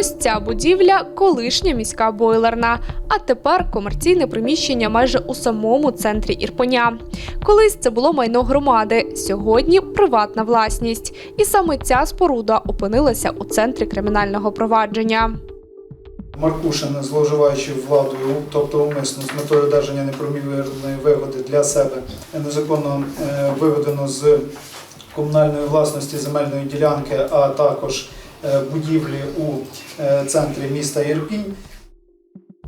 Ось ця будівля колишня міська бойлерна, а тепер комерційне приміщення майже у самому центрі Ірпеня. Колись це було майно громади, сьогодні приватна власність. І саме ця споруда опинилася у центрі кримінального провадження. Маркушин, зловживаючи владою, тобто умисно з метою одержання неправомірної вигоди для себе, незаконно е, виведено з комунальної власності земельної ділянки, а також будівлі у е, центрі міста Ірпінь.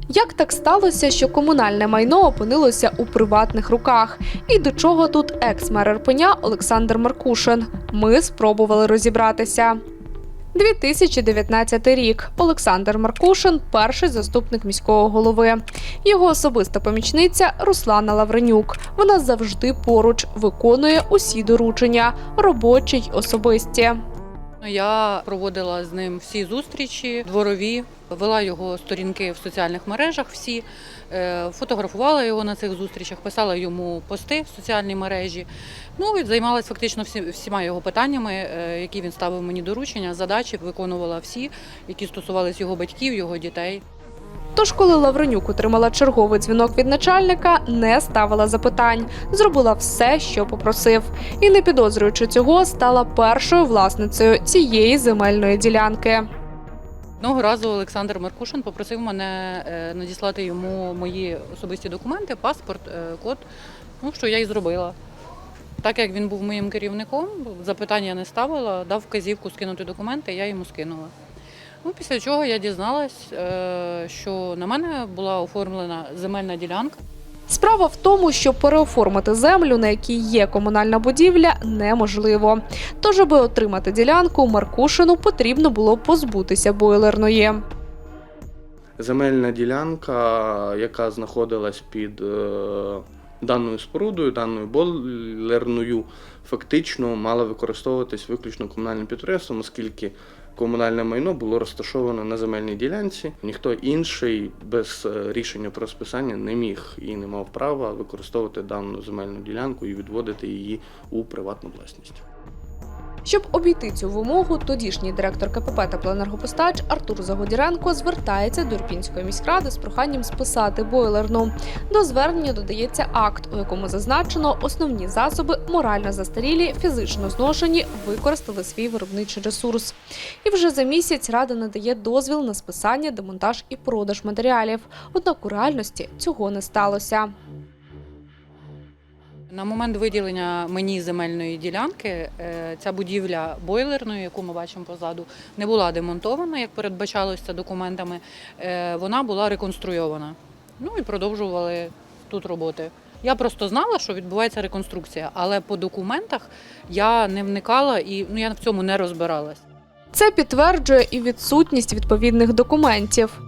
Як так сталося, що комунальне майно опинилося у приватних руках? І до чого тут екс-мер Ірпеня Олександр Маркушин? Ми спробували розібратися. 2019 рік. Олександр Маркушин перший заступник міського голови. Його особиста помічниця Руслана Лавренюк. Вона завжди поруч виконує усі доручення, робочі й особисті. Ну, Я проводила з ним всі зустрічі, дворові, вела його сторінки в соціальних мережах всі, е, фотографувала його на цих зустрічах, писала йому пости в соціальній мережі. Ну і займалася фактично всі, всіма його питаннями, е, які він ставив мені доручення, задачі виконувала всі, які стосувалися його батьків, його дітей. Тож, коли Лавренюк отримала черговий дзвінок від начальника, не ставила запитань, зробила все, що попросив, і не підозрюючи цього, стала першою власницею цієї земельної ділянки. Одного разу Олександр Маркушин попросив мене е, надіслати йому мої особисті документи, паспорт, е, код. Ну що я і зробила. Так як він був моїм керівником, запитання не ставила, дав вказівку скинути документи, я йому скинула. Ну, після чого я дізналась, е, що на мене була оформлена земельна ділянка. Справа в тому, що переоформити землю, на якій є комунальна будівля, неможливо. Тож, аби отримати ділянку, Маркушину потрібно було позбутися бойлерної. Земельна ділянка, яка знаходилась під е, даною спорудою, даною бойлерною, фактично мала використовуватись виключно комунальним підприємством, оскільки комунальне майно було розташовано на земельній ділянці. Ніхто інший без е, рішення про списання не міг і не мав права використовувати дану земельну ділянку і відводити її у приватну власність. Щоб обійти цю вимогу, тодішній директор КПП «Теплоенергопостач» Артур Загодіренко звертається до Ірпінської міськради з проханням списати бойлерну. До звернення додається акт, у якому зазначено основні засоби морально застарілі, фізично зношені, використали свій виробничий ресурс. І вже за місяць рада надає дозвіл на списання, демонтаж і продаж матеріалів. Однак у реальності цього не сталося. На момент виділення мені земельної ділянки е, ця будівля бойлерної, яку ми бачимо позаду, не була демонтована, як передбачалося документами. Е, Вона була реконструйована. Ну і продовжували тут роботи. Я просто знала, що відбувається реконструкція, але по документах я не вникала і ну, я в цьому не розбиралась. Це підтверджує і відсутність відповідних документів.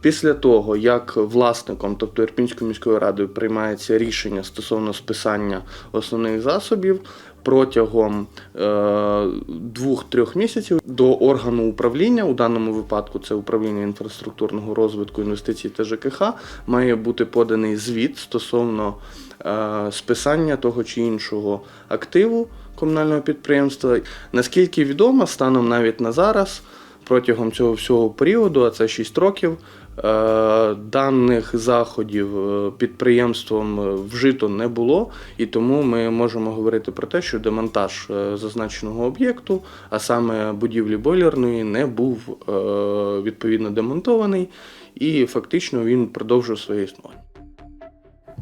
Після того, як власником, тобто Ірпінською міською радою, приймається рішення стосовно списання основних засобів, протягом е, двох-трьох місяців до органу управління, у даному випадку це управління інфраструктурного розвитку інвестицій та ЖКХ, має бути поданий звіт стосовно е, списання того чи іншого активу комунального підприємства. Наскільки відомо, станом навіть на зараз протягом цього всього періоду, а це 6 років, даних заходів е, підприємством е, вжито не було, і тому ми можемо говорити про те, що демонтаж е, зазначеного об'єкту, а саме будівлі бойлерної, не був е, відповідно демонтований, і фактично він продовжив своє існування.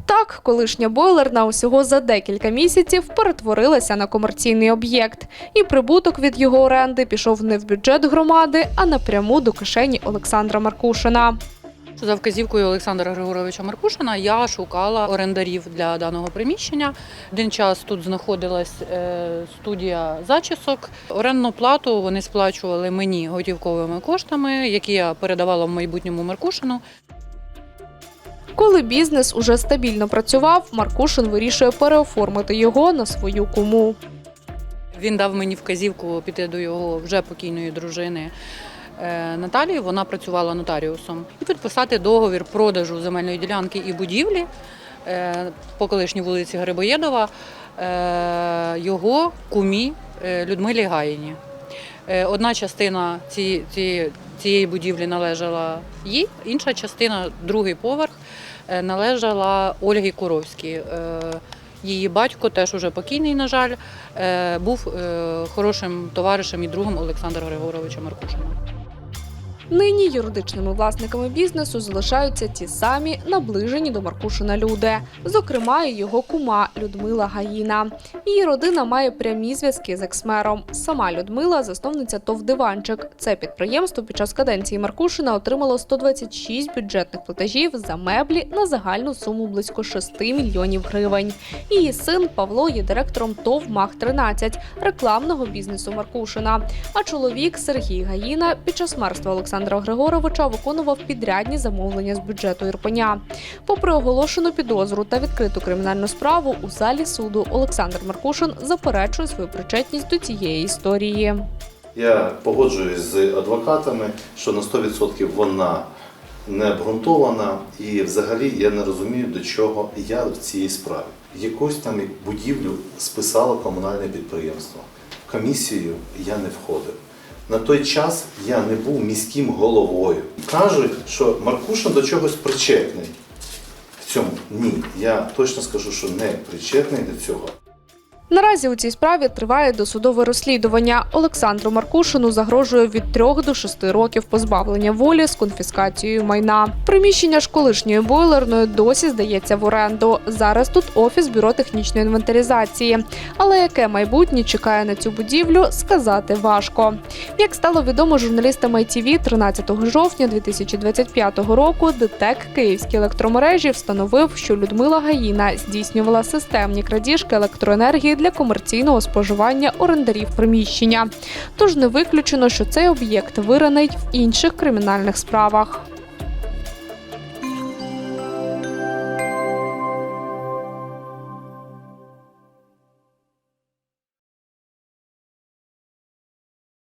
Так, колишня бойлерна усього за декілька місяців перетворилася на комерційний об'єкт, і прибуток від його оренди пішов не в бюджет громади, а напряму до кишені Олександра Маркушина. За вказівкою Олександра Григоровича Маркушина я шукала орендарів для даного приміщення. Один час тут знаходилась е, студія зачісок. Орендну плату вони сплачували мені готівковими коштами, які я передавала в майбутньому Маркушину. Коли бізнес уже стабільно працював, Маркушин вирішує переоформити його на свою куму. Він дав мені вказівку піти до його вже покійної дружини е, Наталії. Вона працювала нотаріусом і підписати договір продажу земельної ділянки і будівлі е, по колишній вулиці Грибоєдова е, його кумі Людмилі Гаїні. Одна частина цієї, цієї будівлі належала їй, інша частина, другий поверх, е, належала Ольгі Куровській. Е, Її батько, теж уже покійний, на жаль, е, був хорошим товаришем і другом Олександра Григоровича Маркушина. Нині юридичними власниками бізнесу залишаються ті самі наближені до Маркушина люди, зокрема і його кума Людмила Гаїна. Її родина має прямі зв'язки з ексмером. Сама Людмила засновниця ТОВ «Диванчик». Це підприємство під час каденції Маркушина отримало 126 бюджетних платежів за меблі на загальну суму близько 6 мільйонів гривень. Її син Павло є директором ТОВ МАГ 13 рекламного бізнесу Маркушина. А чоловік Сергій Гаїна під час мерства Олександра Григоровича виконував підрядні замовлення з бюджету Ірпеня. Попри оголошену підозру та відкриту кримінальну справу у залі суду, Олександр Маркушин заперечує свою причетність до цієї історії. Я погоджуюсь з адвокатами, що на 100% вона не обґрунтована, і взагалі я не розумію, до чого я в цій справі. Якусь там будівлю списало комунальне підприємство. В комісію я не входив. На той час я не був міським головою. Кажуть, що Маркушин до чогось причетний. В цьому ні. Я точно скажу, що не причетний до цього. Наразі у цій справі триває досудове розслідування. Олександру Маркушину загрожує від 3 до 6 років позбавлення волі з конфіскацією майна. Приміщення ж колишньої бойлерної досі здається в оренду. Зараз тут офіс бюро технічної інвентаризації. Але яке майбутнє чекає на цю будівлю, сказати важко. Як стало відомо журналістам ITV 13 жовтня 2025 року, ДТЕК Київські електромережі встановив, що Людмила Гаїна здійснювала системні крадіжки електроенергії для комерційного споживання орендарів приміщення. Тож не виключено, що цей об'єкт виранить в інших кримінальних справах.